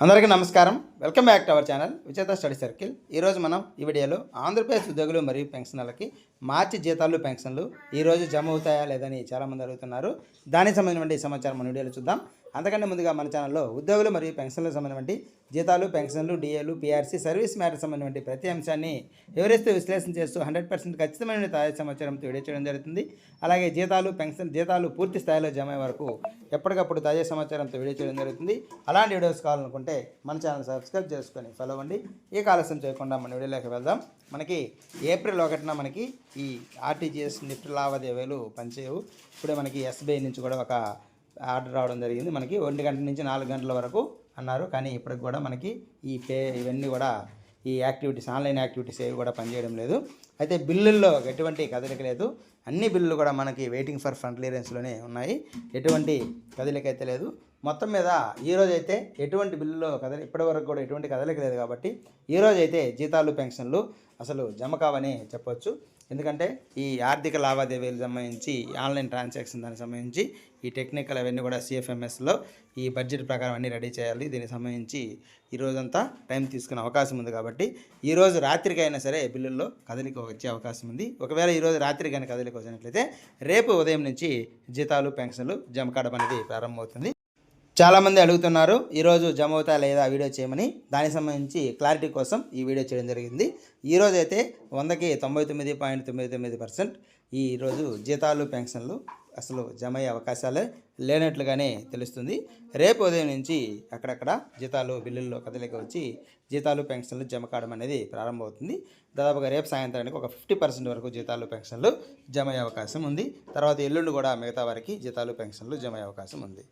అందరికీ నమస్కారం. Welcome back to our channel విచేత study circle. ఈరోజు మనం ఈ వీడియోలో ఆంధ్రప్రదేశ్ ఉద్యోగులు మరియు పెన్షనర్లకి మార్చి జీతాలు పెన్షన్లు ఈరోజు జమ అవుతాయా లేదని చాలామంది అడుగుతున్నారు. దానికి సంబంధించిన సమాచారం మన వీడియోలో చూద్దాం. అంతకంటే ముందుగా మన ఛానల్లో ఉద్యోగులు మరియు పెన్షన్లకు సంబంధించి జీతాలు పెన్షన్లు డిఏలు పిఆర్సీ సర్వీస్ మ్యాటర్ సంబంధించి ప్రతి అంశాన్ని వివరిస్తూ విశ్లేషణ చేస్తూ హండ్రెడ్ పర్సెంట్ ఖచ్చితమైన తాజా సమాచారంతో వీడియో చేయడం జరుగుతుంది. అలాగే జీతాలు పెన్షన్ జీతాలు పూర్తి స్థాయిలో జమ అయ్యే వరకు ఎప్పటికప్పుడు తాజా సమాచారంతో వీడియో చేయడం జరుగుతుంది. అలాంటి వీడియోస్ కావాలనుకుంటే మన ఛానల్ సబ్స్క్రైబ్ చేసుకొని ఫాలో అవ్వండి. ఈ ఆలస్యం చేయకుండా మన వీడియోలోకి వెళ్దాం. మనకి ఏప్రిల్ ఒకటిన మనకి ఈ ఆర్టీజీఎస్ నిఫ్ట్ లావాదేవీలు పనిచేయవు. ఇప్పుడే మనకి ఎస్బీఐ నుంచి కూడా ఒక ఆర్డర్ రావడం జరిగింది. మనకి ఒంటి గంట నుంచి నాలుగు గంటల వరకు అన్నారు. కానీ ఇప్పటికి కూడా మనకి ఈ పే ఇవన్నీ కూడా ఈ యాక్టివిటీస్ ఆన్లైన్ యాక్టివిటీస్ ఏవి కూడా పనిచేయడం లేదు. అయితే బిల్లుల్లో ఎటువంటి కదలిక లేదు. అన్ని బిల్లులు కూడా మనకి వెయిటింగ్ ఫర్ ఫ్రంట్ క్లియరెన్స్లోనే ఉన్నాయి. ఎటువంటి కదలిక అయితే లేదు. మొత్తం మీద ఈ రోజు అయితే ఎటువంటి బిల్లులో కదలి ఇప్పటి వరకు కూడా ఎటువంటి కదలిక లేదు కాబట్టి ఈ జీతాలు పెన్షన్లు అసలు జమ కావని చెప్పవచ్చు ఎందుకంటే ఈ ఆర్థిక లావాదేవీలకు సంబంధించి ఆన్లైన్ ట్రాన్సాక్షన్ దానికి సంబంధించి ఈ టెక్నికల్ అవన్నీ కూడా సిఎఫ్ఎంఎస్లో ఈ బడ్జెట్ ప్రకారం అన్నీ రెడీ చేయాలి. దీనికి సంబంధించి ఈ రోజంతా టైం తీసుకునే అవకాశం ఉంది కాబట్టి ఈ రోజు రాత్రికి అయినా సరే బిల్లుల్లో కదలిక వచ్చే అవకాశం ఉంది. ఒకవేళ ఈరోజు రాత్రికైనా రాత్రి కానీ కదలిక వచ్చినట్లయితే రేపు ఉదయం నుంచి జీతాలు పెన్షన్లు జమ కావడం అనేది ప్రారంభమవుతుంది. చాలామంది అడుగుతున్నారు ఈరోజు జమ అవుతా లేదా వీడియో చేయమని? దానికి సంబంధించి క్లారిటీ కోసం ఈ వీడియో చేయడం జరిగింది. ఈరోజు అయితే వందకి తొంభై తొమ్మిది పాయింట్ తొమ్మిది తొమ్మిది పర్సెంట్ ఈరోజు జీతాలు పెన్షన్లు అసలు జమ అయ్యే అవకాశాలే లేనట్లుగానే తెలుస్తుంది. రేపు ఉదయం నుంచి అక్కడక్కడ జీతాలు బిల్లుల్లో కదలిక వచ్చి జీతాలు పెన్షన్లు జమ కావడం అనేది ప్రారంభమవుతుంది. దాదాపుగా రేపు సాయంత్రానికి ఒక ఫిఫ్టీ పర్సెంట్ వరకు జీతాలు పెన్షన్లు జమ అయ్యే అవకాశం ఉంది. తర్వాత ఎల్లుండి కూడా మిగతా వారికి జీతాలు పెన్షన్లు జమ అయ్యే అవకాశం ఉంది.